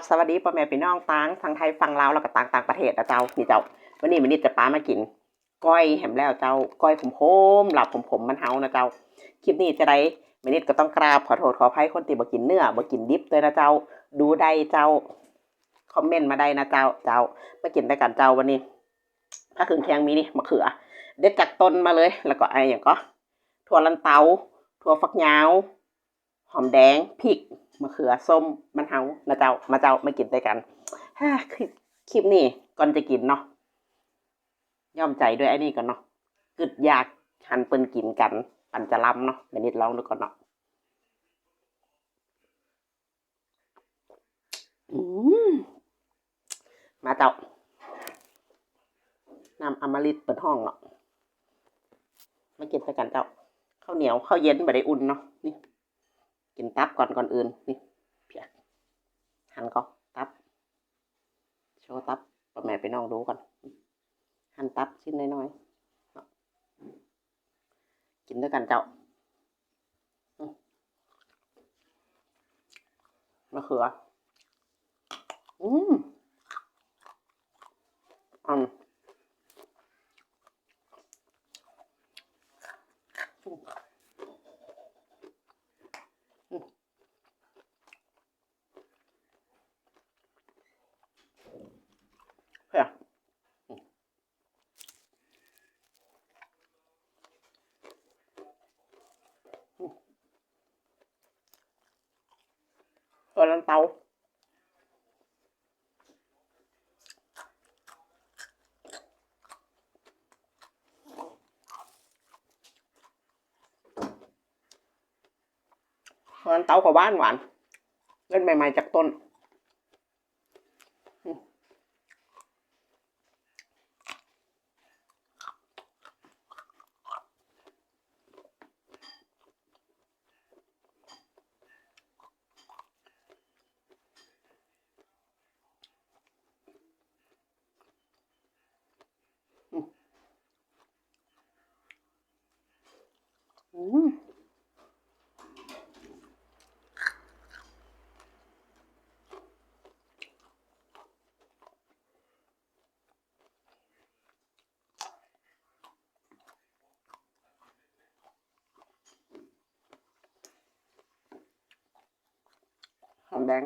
บสวัสดีพ่อแม่พี่น้องต่างทางไทยฝั่งลาวแล้วก็ต่างต่างประเทศนะเจ้านี่เจ้า วันนี้มันนี่จะป้ามากิน ก้อยแหมแล้วเจ้า ก้อยผมโมหลับผมผมมันเฮานะเจ้า คลิปนี้จะได้มันนี่ก็ต้องกราบขอโทษขออภัยคนที่บ่กินเนื้อบ่กินดิบเลยนะเจ้า ดูได้เจ้า คอมเมนต์มาได้นะเจ้า เจ้ามากินด้วยกันเจ้าวันนี้ถ้าขึงแข็งมีนี่มะเขือ เด็ดจากต้นมาเลย แล้วก็ไอ้อย่างก็ถั่วลันเตาถั่วฝักยาว หอมแดงพริก มะเขือส้มมันเฮานะเจ้ามาเจ้ามากินด้วยกันฮ่าคลิปคลิปนี้ก่อนจะกินเนาะย่อมใจด้วยไอ้นี่ก่อนเนาะกึดอยากหันเปิ้นกินกัน ปันจะล้ำเนาะเดี๋ยวนิดลองดูก่อนเนาะอืมมาเจ้าน้ำอมฤตเปิดห้องเนาะมากินด้วยกันเจ้าข้าวเหนียวข้าวเย็นไม่ได้อุ่นเนาะนี่ กินตับก่อนก่อนอื่นนี่เพียหั่นก็ตับ โชว์ตับป้าแม่ไปน้องดูก่อน หั่นตับชิ้นน้อยๆเนาะกินด้วยกันเจ้ามมะเขือ อืมอืมเพื่ออืมอืม ตัวลันเตาตัวลันเตาของบ้านหวานเล่นใหม่ ๆ จากต้น หอมแดง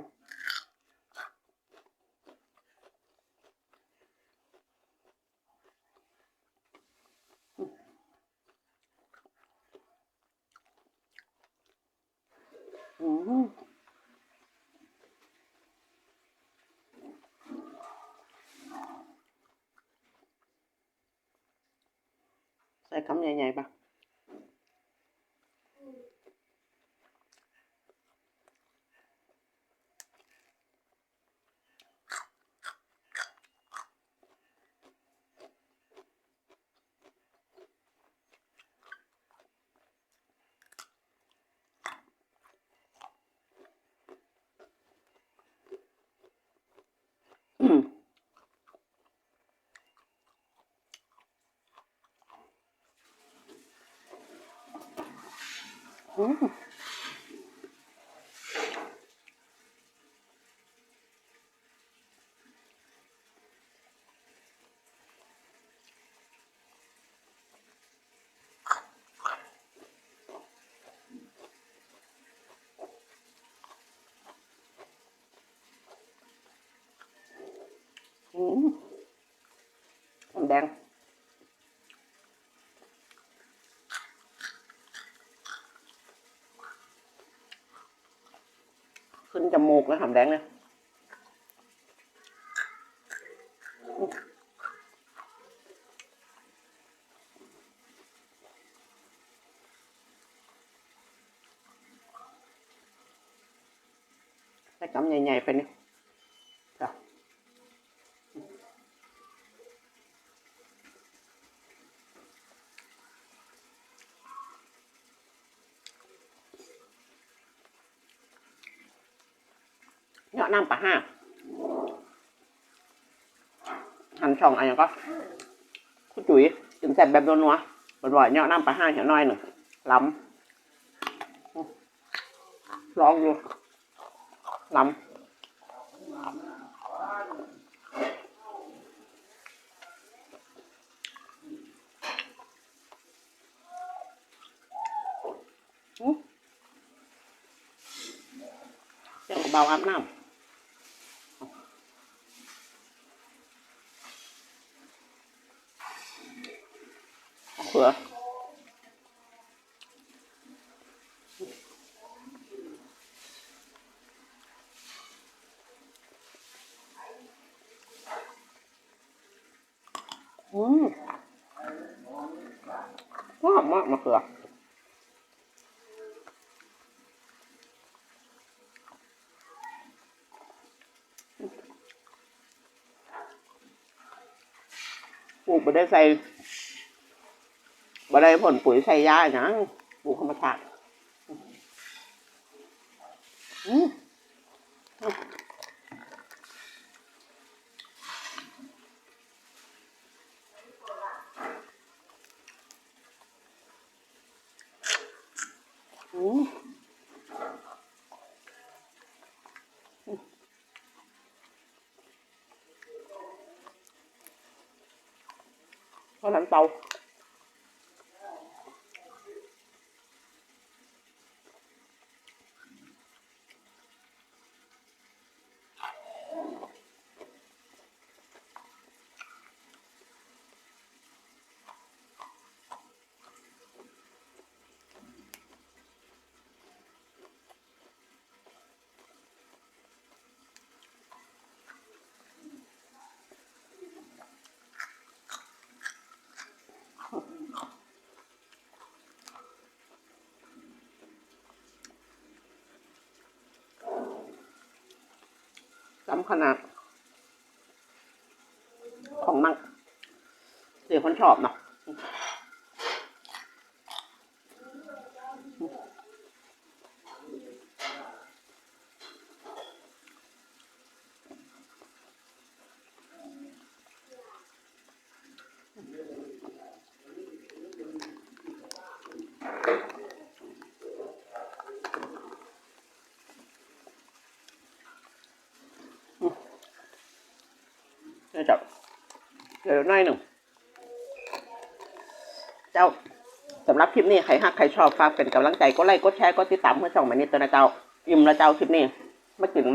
อืม ใส่คำใ Oh. Mm. ขึ้นจมูกแล้วหอมแเนาะน้ำปลาห้าหันช่องอะไรก็คุณจุ๋ยจิ้มแซ่บแบบนัวๆบ่อยๆเนาะน้ำปลาห้าเหี่ยน้อยหนึ่งล้ำลองดูล้ำเดี่ยวเบาอาบน้ำ ผื่ออืมหอมมากมะเขือปลูกไม่ได้ใส่ ไม่ได้ผลปุ๋ยใส่ยาหยังปลูกธรรมชาติอืมอืมเพราะนั้นเตา จำขนาด ของมังเดี๋ยวคนชอบเนาะ จับเดี๋ยวน่อยหนึ่ง เจ้าสำหรับคลิปนี้ใครฮักใครชอบฝากเป็นกำลังใจก็ไลค์กดแชร์กดติดตามเพื่อช่องมานิดตัวนะเจ้าอิ่มแล้วเจ้าคลิปนี้มากิน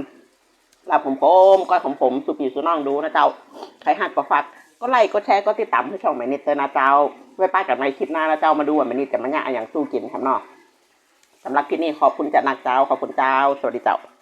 ลาบผมผมก้อยผมผมสุปีสุน้องดูนะเจ้าใครฮักก็ฝากก็ไลค์กดแชร์ก็ติดตามเพื่อช่องมานิดตัวนะเจ้าไว้ป้ากับในคลิปหน้านะเจ้ามาดูว่ามานิดจะมาเนี่ยอย่างสู้กินครับเนาะสำหรับคลิปนี้ขอบคุณจากนักเจ้าขอบคุณเจ้าสวัสดีเจ้า